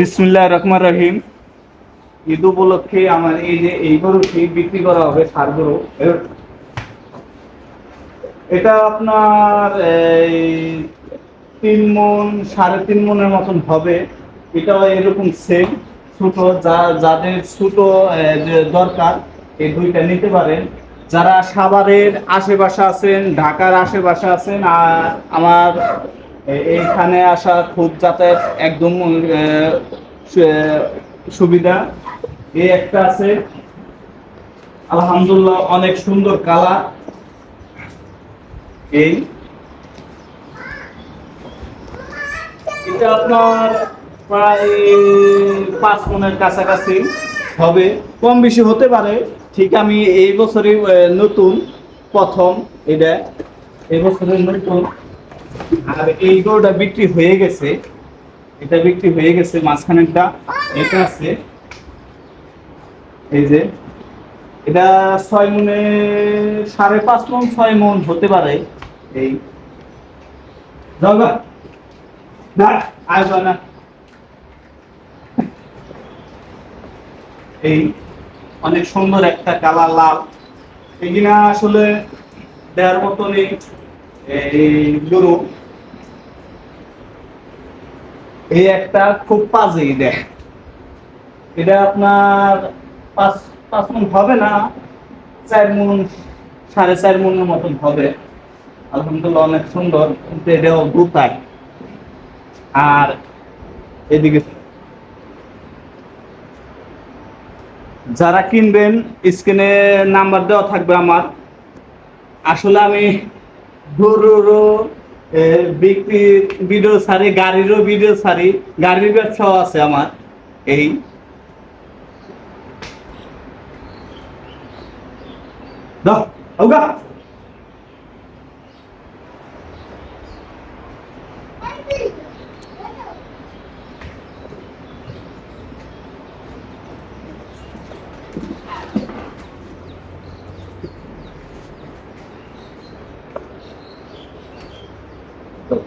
বিসমুল্লাহ রহমান রহিম। ঈদ উপলক্ষে আমার এই যে এই গরুটি বিক্রি করা হবে সার গরু। এটা আপনার তিন মন, সাড়ে তিন মনের মতন হবে। এটাও এরকম সেম ছোট, যা যাদের ছোট দরকার, এই দুইটা নিতে পারেন। যারা সাভারের আশেপাশে আছেন, ঢাকার আশেপাশে আছেন, আর আমার এইখানে আসা খুব যাতায়াত একদম সুবিধা। এই একটা আছে। আলহামদুলিল্লাহ অনেক সুন্দর কালার এই। এটা আপনার প্রায় পাঁচ মনের কাছাকাছি হবে। কম বেশি হতে পারে। ঠিক আমি এই বছরই নতুন, প্রথম। এটা। এই বছরের নতুন। আর এই গরুটা বিক্রি হয়ে গেছে। এটা বিক্রি হয়ে গেছে মাঝখানেরটা এটা আছে। এই যে, এটা ছয় মনে সাড়ে পাঁচ মন, ছয় মন হতে পারে এই। না এই অনেক সুন্দর একটা কালার লাল। এগুলা আসলে দেওয়ার মতনই এই গরু, এই একটা খুব পাজে দেখ। এটা আপনার পাঁচ পাঁচ মন হবে না, চার মন, সাড়ে চার মনের মতন হবে। আলহামদুলিল্লাহ অনেক সুন্দর, কিন্তু এটাও আর এদিকে যারা কিনবেন, স্ক্রিনে নাম্বার দেওয়া থাকবে আমার। আসলে আমি গরুরও বিক্রি ভিডিও সারি গাড়িরও ভিডিও সারি গাড়ির ব্যবসাও আছে আমার এই। দাও Então,